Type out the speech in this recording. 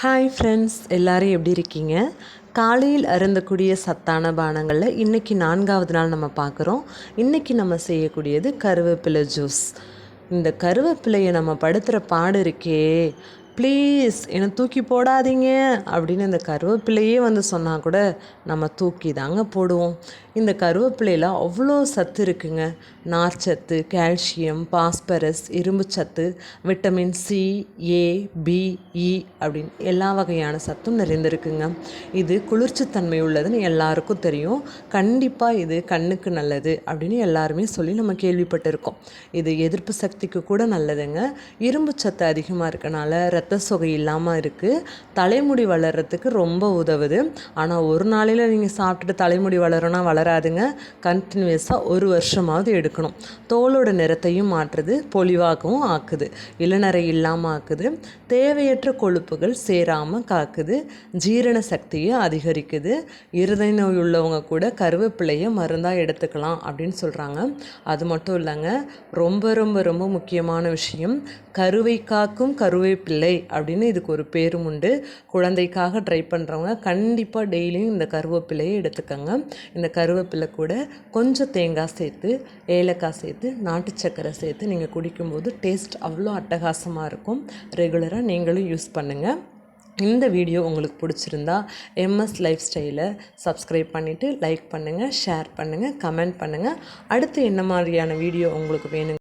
Hi friends எல்லாரும் எப்படி இருக்கீங்க? காலையில் அருந்தக்கூடிய சத்தான பானங்களில் இன்றைக்கி நான்காவது நாள் நம்ம பார்க்குறோம். இன்றைக்கி நம்ம செய்யக்கூடியது கருவேப்பிலை ஜூஸ் இந்த கருவேப்பிலையை நம்ம படுத்துகிற பாடு இருக்கே. ப்ளீஸ் என்னை தூக்கி போடாதீங்க. அப்படின்னு இந்த கருவேப்பிலையே வந்து சொன்னால் கூட நம்ம தூக்கி தாங்க போடுவோம். இந்த கருவேப்பிலையில் அவ்வளோ சத்து இருக்குங்க. நார்ச்சத்து கால்சியம் பாஸ்பரஸ் இரும்பு சத்து vitamin C A B E அப்படின்னு எல்லா வகையான சத்தும் நிறைந்திருக்குங்க. இது குளிர்ச்சித்தன்மை உள்ளதுன்னு எல்லாருக்கும் தெரியும். கண்டிப்பாக இது கண்ணுக்கு நல்லது அப்படின்னு எல்லாருமே சொல்லி நம்ம கேள்விப்பட்டிருக்கோம். இது எதிர்ப்பு சக்திக்கு கூட நல்லதுங்க. இரும்பு சத்து அதிகமாக இருக்கனால ரத்த ரத்த சொகை இல்லாமல் இருக்குது தலைமுடி வளர்கிறதுக்கு ரொம்ப உதவுது. ஆனால் ஒரு நாளையில் நீங்கள் சாப்பிட்டுட்டு தலைமுடி வளரணும்னா வளராதுங்க. கண்டினியூஸாக ஒரு வருஷமாவது எடுக்கணும். தோலோட நிறத்தையும் மாற்றுது பொலிவாகவும் ஆக்குது. இளநரை இல்லாமல் ஆக்குது. தேவையற்ற கொழுப்புகள் சேராமல் காக்குது. ஜீரண சக்தியை அதிகரிக்குது. இருதய நோய் உள்ளவங்க கூட கருவேப்பிலையை மருந்தாக எடுத்துக்கலாம் அப்படின்னு சொல்கிறாங்க அது மட்டும் இல்லைங்க ரொம்ப ரொம்ப ரொம்ப முக்கியமான விஷயம் கருவை காக்கும் கருவேப்பிள்ளை அப்படின்னு இதுக்கு ஒரு பேரும் உண்டு. குழந்தைக்காக ட்ரை பண்ணுறவங்க கண்டிப்பாக டெய்லியும் இந்த கருவேப்பிலையை எடுத்துக்கோங்க. இந்த கருவேப்பிலை கூட கொஞ்சம் தேங்காய் சேர்த்து ஏலக்காய் சேர்த்து நாட்டு சக்கரை சேர்த்து நீங்கள் குடிக்கும்போது டேஸ்ட் அவ்வளோ அட்டகாசமாக இருக்கும். ரெகுலராக நீங்களும் யூஸ் பண்ணுங்கள் இந்த வீடியோ உங்களுக்கு பிடிச்சிருந்தா எம்எஸ் லைஃப் ஸ்டைலை சப்ஸ்கிரைப் பண்ணிவிட்டு லைக் பண்ணுங்கள் ஷேர் பண்ணுங்கள் கமெண்ட் பண்ணுங்கள் அடுத்து என்ன மாதிரியான வீடியோ உங்களுக்கு வேணுங்க